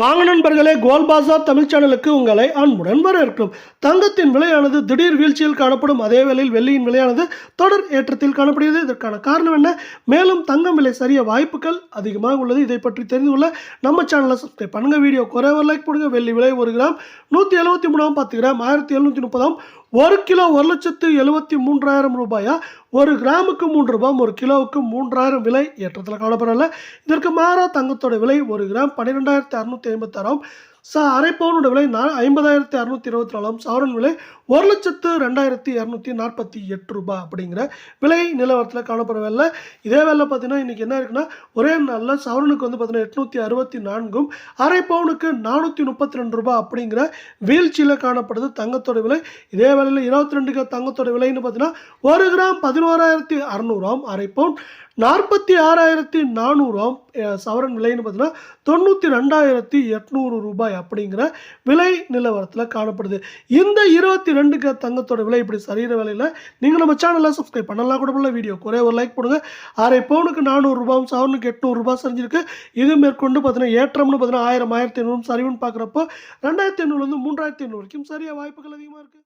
வாங்க நண்பர்களே கோல்பாசா தமிழ் சேனலுக்கு உங்களை அன்புடன் வரவேற்கும். தங்கத்தின் விலையானது திடீர் வீழ்ச்சியில் காணப்படும். அதே வேளையில் வெள்ளியின் விலையானது தொடர் ஏற்றத்தில் காணப்படுகிறது. இதற்கான காரணம் என்ன? மேலும் தங்கம் விலை சரிய வாய்ப்புகள் அதிகமாக உள்ளது. இதை பற்றி தெரிந்து கொள்ள நம்ம சேனலை சப்ஸ்கிரைப் பண்ணுங்க. வீடியோ குறை ஒரு லைக் போடுங்க. வெள்ளி விலை ஒரு கிராம் நூற்றி எழுபத்தி மூணாம் பத்து கிராம் ஆயிரத்தி எழுநூற்றி முப்பதாம் ஒரு கிலோ ஒரு லட்சத்து எழுபத்தி மூன்றாயிரம் ரூபாயா? ஒரு கிராமுக்கு மூன்று ரூபாய் ஒரு கிலோவுக்கு மூன்றாயிரம் விலை ஏற்றத்தில் காணப்படல இதற்கு மாறா தங்கத்தோட விலை ஒரு கிராம் பன்னிரெண்டாயிரத்தி அறுநூத்தி ஐம்பத்தாறாம் ச அரை பவுனோட விலை நான் ஐம்பதாயிரத்தி அறுநூத்தி இருபத்தி நாலாம் சவரன் விலை ஒரு லட்சத்து ரெண்டாயிரத்தி இரநூத்தி நாற்பத்தி எட்டு ரூபாய் அப்படிங்கிற விலை நிலவரத்தில் காணப்படவில்லை இதே வேலை பார்த்தீங்கன்னா இன்றைக்கி என்ன இருக்குன்னா ஒரே நாளில் சவரனுக்கு வந்து பார்த்தீங்கன்னா எட்நூற்றி அறுபத்தி நான்கும் அரை பவுனுக்கு நானூற்றி முப்பத்தி ரெண்டு ரூபாய் அப்படிங்கிற வீழ்ச்சியில் காணப்படுது தங்கத்தோட விலை. இதே வேலையில் இருபத்தி ரெண்டுக்கு தங்கத்தோட விலைன்னு பார்த்தீங்கன்னா ஒரு கிராம் பதினோராயிரத்தி அறநூறாம் அரை பவுன் நாற்பத்தி ஆறாயிரத்தி நானூறாம் சவரன் விலைன்னு பார்த்தீங்கன்னா தொண்ணூற்றி ரெண்டாயிரத்தி எட்நூறு ரூபாய் அப்படிங்கிற விலை நிலவரத்தில் காணப்படுது. இந்த இருபத்தி ரெண்டுக்கு தங்கத்தோட விலை இப்படி சரிகிற விலையில் நீங்கள் நம்ம சேனலில் சப்ஸ்கிரைப் பண்ணலாம் கூட பண்ணல வீடியோ குறைய ஒரு லைக் போடுங்க. அரை பவுனுக்கு நானூறு சவனுக்கு எட்நூறுரூபா சரிஞ்சிருக்கு. இது மேற்கொண்டு பார்த்தீங்கன்னா ஏற்றம்னு பார்த்தீங்கன்னா ஆயிரம் ஆயிரத்தி ஐநூறு சரிவுன்னு பார்க்குறப்போ ரெண்டாயிரத்தி ஐநூறுலேருந்து மூன்றாயிரத்தி ஐநூறு வரைக்கும் சரியாக வாய்ப்புகள் அதிகமாக இருக்குது